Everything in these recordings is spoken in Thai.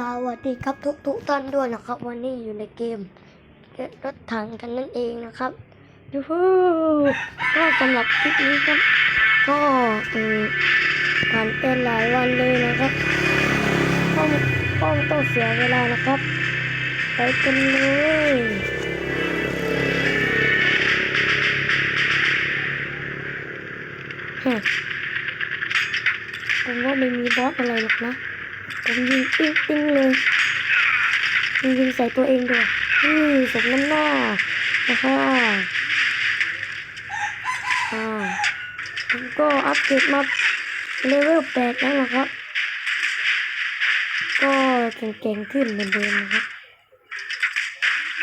สวัสดีครับทุกทุกๆท่านด้วยนะครับ วันนี้อยู่ในเกมรถถังกันนั่นเองนะครับยูฮูก็สำหรับคลิปนี้ครับ ก็เออผ่านเป็นหลายวันเลยนะครับก็ก็ไม่ต้องเสียเวลานะครับ ไปกันเลยฮะผมว่าไม่มีบอสอะไรหรอกนะ ผมยิงปิ๊งปิ๊งเลยยิงใส่ตัวเองด้วยนี่สมน้ำหน้านะคะอ่าผมก็อัปเกรดมาเลเวลแปดแล้วนะครับ ก็เก่งๆขึ้นเหมือนเดิมนะครับ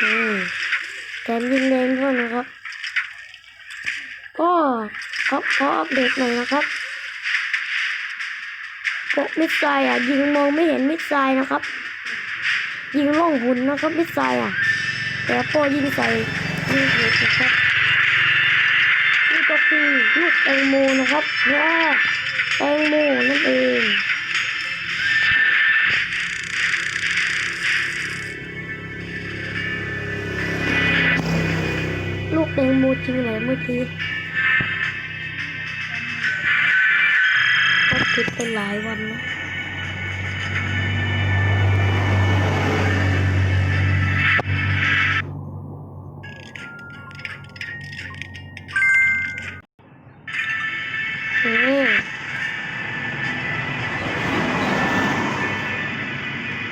นี่แถมยิงแรงด้วยนะครับ ก็ขอขออัปเดตหน่อยนะครับ พวกมิสไซล์อะ ยิงมองไม่เห็นมิสไซล์นะครับ ยิงล่องหุ่นนะครับมิสไซล์อะ แต่พอยิงใส่ยิงถูกนะครับนี่ก็คือลูกแตงโมนะครับว้าแตงโมนั่นเองลูกแตงโมจริงไหนเมื่อกี้ ก็ติดไปหลายวันนะนี่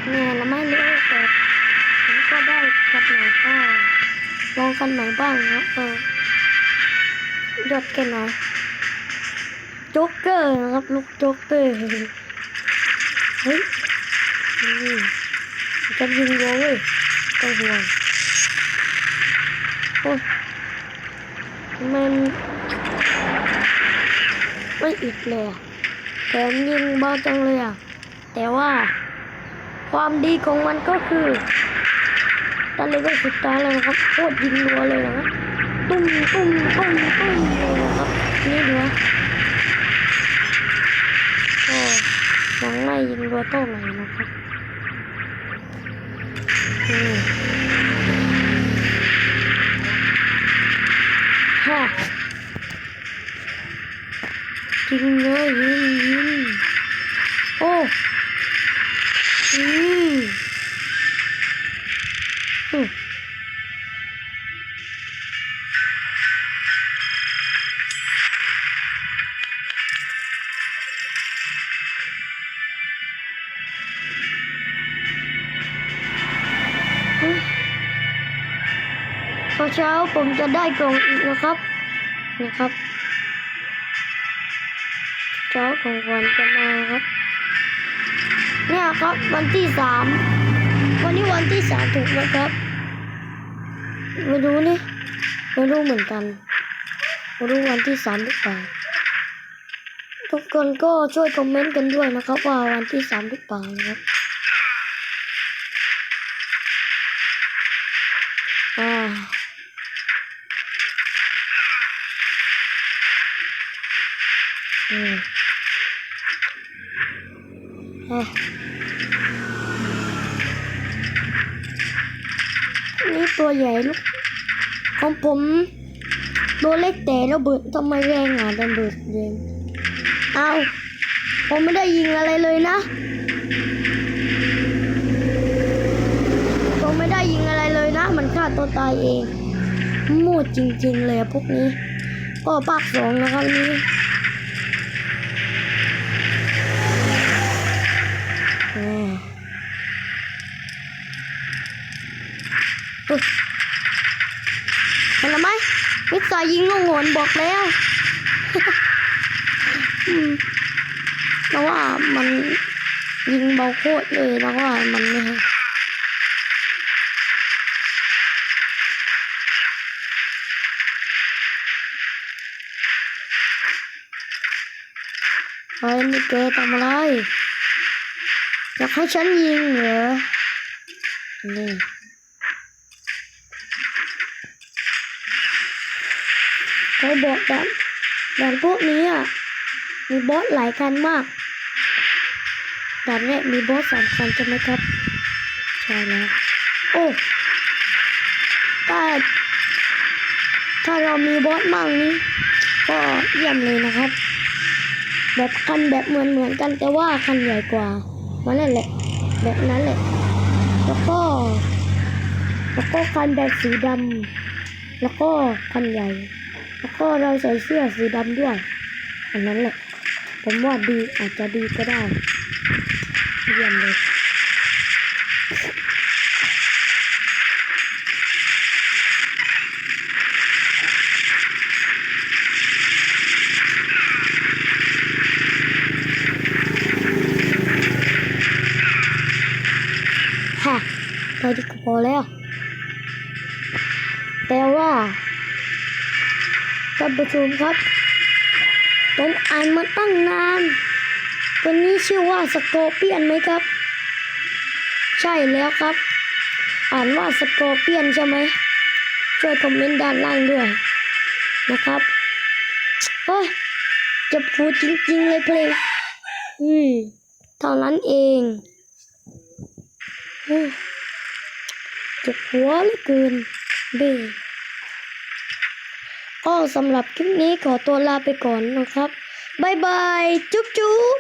เนี่ยล้วไม่เลือกแต่ผมก็ได้กันไหนก็ลองกันไหนบ้างครับเออยอดกันไหนโจ๊กเกอร์นะครับลูกโจ๊กเกอร์เฮ้ยจะยิงวัวเว้ยก็ห่วงโอ้ยมันไม่อิดเลยแถมยิงเบาจังเลยอะ แต่ว่า ความดีของมันก็คือตอนเลเวลสุดท้ายแล้วนะครับโคตรยิงรัวเลยนะครับตุ้มตุ้มตุ้มตุ้มเลยนะครับ นี่ดูนะก็ยัง ไม่ยิงรัวเท่าไหร่นะครับอืมฮะยิงเลยยิงยิง เช้าผมจะได้กล่องอีกนะครับ นะครับเจ้าของวัญจะมาครับ เนี่ยครับวันที่สามวันนี้วันที่สามถูกไหมครับไม่รู้นี่ไม่รู้เหมือนกันไม่รู้วันที่สามหรือเปล่าทุกคนก็ช่วยคอมเมนต์กันด้วยนะครับ ว่าวันที่สามหรือเปล่านะครับอ่า อืมนี่ตัวใหญ่ลูก ของผมตัวเล็กแต่ระเบิดทำไมแรงอะระเบิดแรงเอาผมไม่ได้ยิงอะไรเลยนะ ผมไม่ได้ยิงอะไรเลยนะ มันฆ่าตัวตายเองมูดจริงๆเลยพวกนี้ ก็ภาคสองนะครับนี้ อ่าอุ๊ยเห็นแล้วไหมมิสไซล์ ยิงลงหนบอกแล้วอืมแล้วว่ามันยิงเบาโคตรเลยแล้วว่ามันไม่ให้เฮ้ยนี่แกทำอะไรอยากให้ฉันยิงเหรอ นี่ เขาบอกแบบแบบพวกนี้อะ มีบอสหลายคันมากด่านแรกมีบอสสามคันใช่ไหมครับ ใช่แล้ว โอ้ถ้าถ้าเรามีบอสมั่งนี้ ก็เยี่ยมเลยนะครับ แบบคันแบบเหมือนเหมือนกันแต่ว่าคันใหญ่กว่ามันนั่นแหละ แบบนั้นแหละ แล้วก็ แล้วก็คันแบบสีดำแล้วก็คันใหญ่ แล้วก็เราใส่เสื้อสีดำด้วย อันนั้นแหละ ผมว่าดีอาจจะดีก็ได้เยี่ยมเลยฮะไปดีก็พอแล้วแต่ว่า ท่านผู้ชมครับ ผมอ่านมาตั้งนาน ตัวนี้ชื่อว่าสโกเปียนไหมครับ ใช่แล้วครับ อ่านว่าสโกเปียนใช่ไหมช่วยคอมเมนต์ด้านล่างด้วยนะครับเฮ้ยจะพูดจริงๆเลยเพลง อืมเท่านั้นเองอืมเจ็บหัวเหลือเกินเบ้ ก็สำหรับคลิปนี้ขอตัวลาไปก่อนนะครับบายบาย จุ๊บจุ๊บ